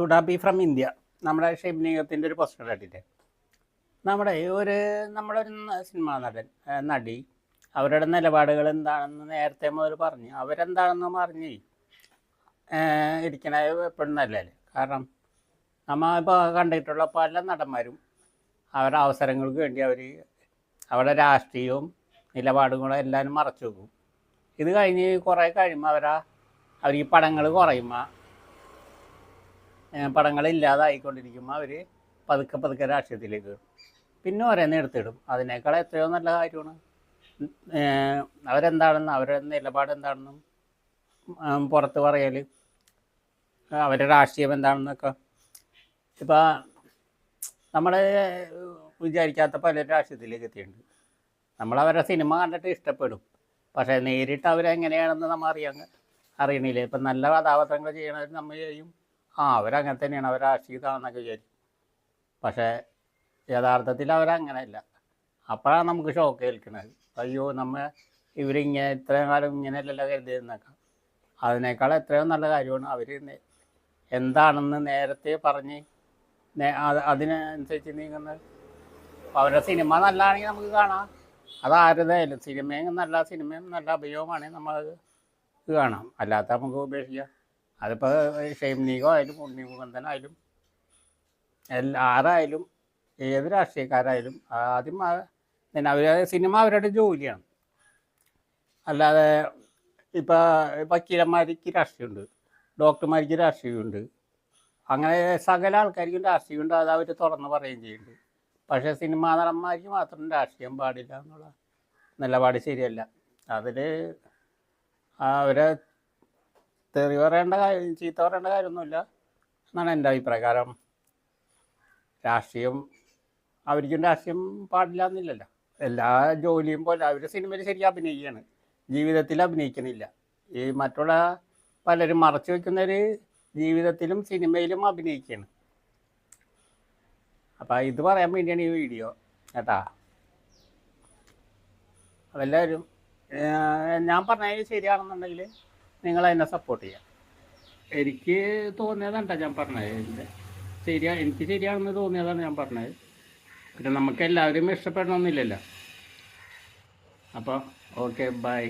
സുഡാബി from India. നമ്മുടെ ഷെബ്നികത്തിന്റെ ഒരു poster കണ്ടിട്ട് നമ്മുടെ ഒരു നമ്മുടെ ഒരു സിനിമാ നടൻ നടി അവരുടെ നിലപാടുകൾ എന്താണെന്ന് നേരത്തെ മുതൽ പറഞ്ഞു. അവരെന്താണെന്ന് പറഞ്ഞ് ഇരിക്കണ എപ്പോഴും നല്ലതല്ലേ കാരണം നമ്മൾ ഇപ്പോൾ കണ്ടിട്ടുള്ള പല നടന്മാരും അവരുടെ അവസരങ്ങൾക്ക് വേണ്ടി അവർ അവരുടെ രാഷ്ട്രീയവും നിലപാടുകളും എല്ലാവരും മറച്ചു വെക്കും. ഇത് കഴിഞ്ഞ് കുറേ കഴിയുമ്പോൾ അവരാ അവർ ഈ പടങ്ങൾ കുറയുമ്പോൾ പടങ്ങൾ ഇല്ലാതായിക്കൊണ്ടിരിക്കും അവർ പതുക്കെ പതുക്കെ രാഷ്ട്രീയത്തിലേക്ക് പിന്നെ ഓരോന്ന് എടുത്തിടും. അതിനേക്കാൾ എത്രയോ നല്ല കാര്യമാണ്. അവരെന്താണെന്ന് അവരുടെ നിലപാട് എന്താണെന്നും പുറത്ത് പറയൽ അവരുടെ രാഷ്ട്രീയം എന്താണെന്നൊക്കെ. ഇപ്പം നമ്മൾ വിചാരിക്കാത്ത പല രാഷ്ട്രീയത്തിലേക്ക് എത്തിയിട്ടുണ്ട്. നമ്മൾ അവരുടെ സിനിമ കണ്ടിട്ട് ഇഷ്ടപ്പെടും. പക്ഷേ നേരിട്ട് അവരെങ്ങനെയാണെന്ന് നമ്മൾ അറിയാൻ അറിയണില്ല. ഇപ്പം നല്ല കഥാപാത്രങ്ങൾ ചെയ്യണവർ നമ്മൾ ചെയ്യും. ആ അവരങ്ങനെ തന്നെയാണ്. അവർ രാഷ്ട്രീയതാണെന്നൊക്കെ വിചാരിക്കും. പക്ഷേ യഥാർത്ഥത്തിൽ അവരങ്ങനെയല്ല. അപ്പോഴാണ് നമുക്ക് ഷോക്ക് ഏൽക്കുന്നത് അയ്യോ നമ്മൾ ഇവരിങ്ങനെ ഇത്രയും കാലം ഇങ്ങനെയല്ലല്ലോ കരുതിയിരുന്നേക്കാം. അതിനേക്കാൾ എത്രയോ നല്ല കാര്യമാണ് അവർ എന്താണെന്ന് നേരത്തെ പറഞ്ഞ് അത് അതിനനുസരിച്ച് നീങ്ങുന്നത്. അവരുടെ സിനിമ നല്ലതാണെങ്കിൽ നമുക്ക് കാണാം. അത് സിനിമയും നല്ല സിനിമയും നല്ല അഭിയോഗമാണെങ്കിൽ നമ്മളത് കാണാം. അല്ലാത്ത നമുക്ക് ഉപേക്ഷിക്കാം. അതിപ്പോൾ ലീഗോ ആയാലും ഉണ്ണിമുഖന്തനായാലും എല്ലാ ആരായാലും ഏത് രാഷ്ട്രീയക്കാരായാലും ആദ്യം പിന്നെ അവർ സിനിമ അവരുടെ ജോലിയാണ്. അല്ലാതെ ഇപ്പോൾ വക്കീലന്മാർക്ക് രാഷ്ട്രീയമുണ്ട് ഡോക്ടർമാർക്ക് രാഷ്ട്രീയമുണ്ട് അങ്ങനെ സകല ആൾക്കാർക്കും രാഷ്ട്രീയമുണ്ട് അത് അവർ തുറന്ന് പറയുകയും ചെയ്യുന്നുണ്ട്. പക്ഷേ സിനിമാ നടന്മാർക്ക് മാത്രം രാഷ്ട്രീയം പാടില്ല എന്നുള്ള നിലപാട് ശരിയല്ല. അതിൽ അവരെ തെറി പറയേണ്ട കാര്യം ചീത്ത പറയേണ്ട കാര്യമൊന്നുമില്ല എന്നാണ് എന്റെ അഭിപ്രായം. കാരണം രാഷ്ട്രീയം അവർക്കും രാഷ്ട്രീയം പാടില്ല എന്നില്ലല്ലോ. എല്ലാ ജോലിയും പോലെ അവർ സിനിമയിൽ ശരിക്കും അഭിനയിക്കുകയാണ്. ജീവിതത്തിൽ അഭിനയിക്കണില്ല ഈ മറ്റുള്ള പലരും മറച്ചു വയ്ക്കുന്നവർ ജീവിതത്തിലും സിനിമയിലും അഭിനയിക്കുകയാണ്. അപ്പം ഇത് പറയാൻ വേണ്ടിയാണ് ഈ വീഡിയോ കേട്ടാ. അതെല്ലാവരും ഞാൻ പറഞ്ഞത് ശരിയാണെന്നുണ്ടെങ്കിൽ നിങ്ങൾ എന്നെ സപ്പോർട്ട് ചെയ്യാം. എനിക്ക് തോന്നിയതാണ് ഞാൻ പറഞ്ഞത്. ശരിയാ എനിക്ക് ശരിയാണെന്ന് തോന്നിയതാണ് ഞാൻ പറഞ്ഞത്. പിന്നെ നമുക്ക് എല്ലാവരും ഇഷ്ടപ്പെടണമെന്നില്ലല്ലോ അപ്പോൾ ഓക്കെ ബൈ